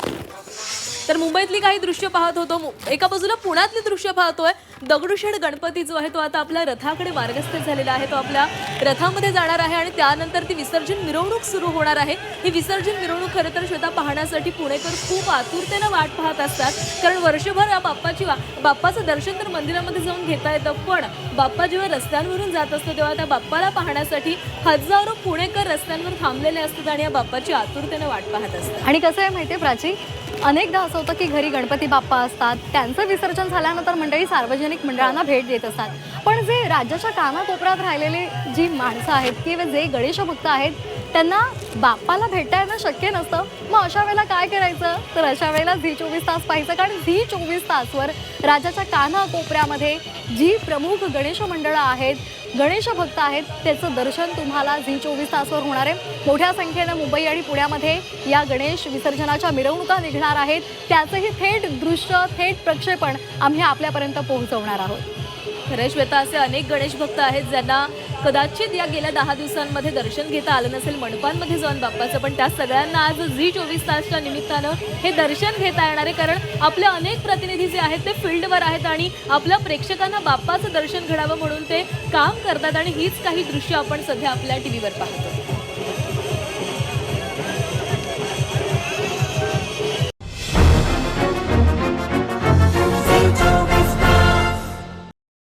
Thank you. तर मुंबईतली काही दृश्य पाहत होतो. मु- एका बाजूला पुण्यातली दृश्य पाहतोय. दगडूशेठ गणपती जो आहे तो आता आपल्या रथाकडे मार्गस्थ झालेला आहे. तो आपल्या रथामध्ये जाणार आहे आणि त्यानंतर ती विसर्जन मिरवणूक सुरू होणार आहे. ही विसर्जन मिरवणूक खरं तर श्वेता पाहण्यासाठी पुणेकर खूप आतुरतेनं वाट पाहत असतात. कारण वर्षभर या बाप्पाची वा बाप्पाचं दर्शन तर मंदिरामध्ये जाऊन घेता येतं. पण बाप्पा जेव्हा रस्त्यांवरून जात असतो तेव्हा त्या बाप्पाला पाहण्यासाठी हजारो पुणेकर रस्त्यांवर थांबलेले असतात आणि या बाप्पाची आतुरतेनं वाट पाहत असतात. आणि कसं आहे माहितीये प्राची? अनेकदा असं होतं की घरी गणपती बाप्पा असतात त्यांचं विसर्जन झाल्यानंतर मंडळी सार्वजनिक मंडळांना भेट देत असतात. पण जे राज्याच्या कानाकोपऱ्यात राहिलेले जी माणसं आहेत किंवा जे गणेश भक्त आहेत त्यांना बाप्पाला भेटता येणं शक्य नसतं. मग अशा वेळेला काय करायचं? तर अशा वेळेला झी चोवीस तास पाहायचं कारण झी चोवीस तासवर राज्याच्या कानाकोपऱ्यामध्ये जी प्रमुख गणेश मंडळं आहेत गणेश भक्त आहेत त्याचं दर्शन तुम्हाला झी चोवीस तासवर होणार आहे. मोठ्या संख्येनं मुंबई आणि पुण्यामध्ये या गणेश विसर्जनाच्या मिरवणुका निघणार आहेत. त्याचंही थेट दृश्य थेट प्रक्षेपण आम्ही आपल्यापर्यंत पोहोचवणार आहोत. खरं श्वेता असे अनेक गणेश भक्त आहेत ज्यांना कदाचित या गेल्या दहा दिवसांमध्ये दर्शन घेता आलं नसेल मंडपांमध्ये जाऊन बाप्पाचं. पण त्या सगळ्यांना आज झी चोवीस तासच्या निमित्तानं हे दर्शन घेता येणार आहे कारण आपले अनेक प्रतिनिधी जे आहेत ते फील्डवर आहेत आणि आपल्या प्रेक्षकांना बाप्पाचं दर्शन घडावं म्हणून ते काम करतात. आणि हीच काही दृश्य आपण सध्या आपल्या टी व्हीवर पाहतो.